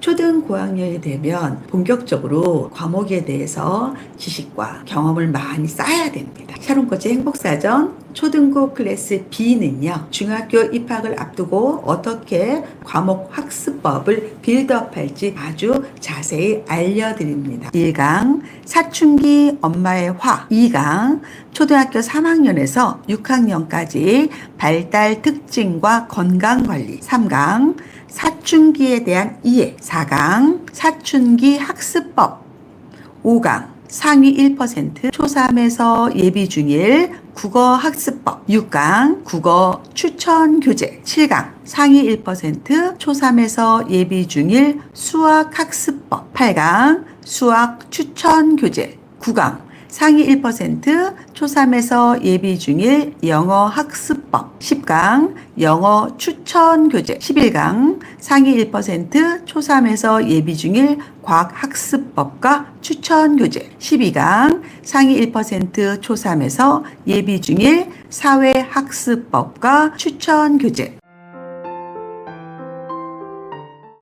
초등 고학년이 되면 본격적으로 과목에 대해서 지식과 경험을 많이 쌓아야 됩니다. 샤론코치 행복사전 초등고 클래스 B는요, 중학교 입학을 앞두고 어떻게 과목 학습법을 빌드업할지 아주 자세히 알려드립니다. 1강 사춘기 엄마의 화 2강 초등학교 3학년에서 6학년까지 발달 특징과 건강 관리 3강 사춘기에 대한 이해. 4강 사춘기 학습법. 5강 상위 1% 초3에서 예비 중일 국어 학습법. 6강 국어 추천 교재. 7강 상위 1% 초3에서 예비 중일 수학 학습법. 8강 수학 추천 교재. 9강 상위 1% 초3에서 예비 중일 영어 학습법 10강 영어 추천 교재 11강 상위 1% 초3에서 예비 중일 과학 학습법과 추천 교재 12강 상위 1% 초3에서 예비 중일 사회 학습법과 추천 교재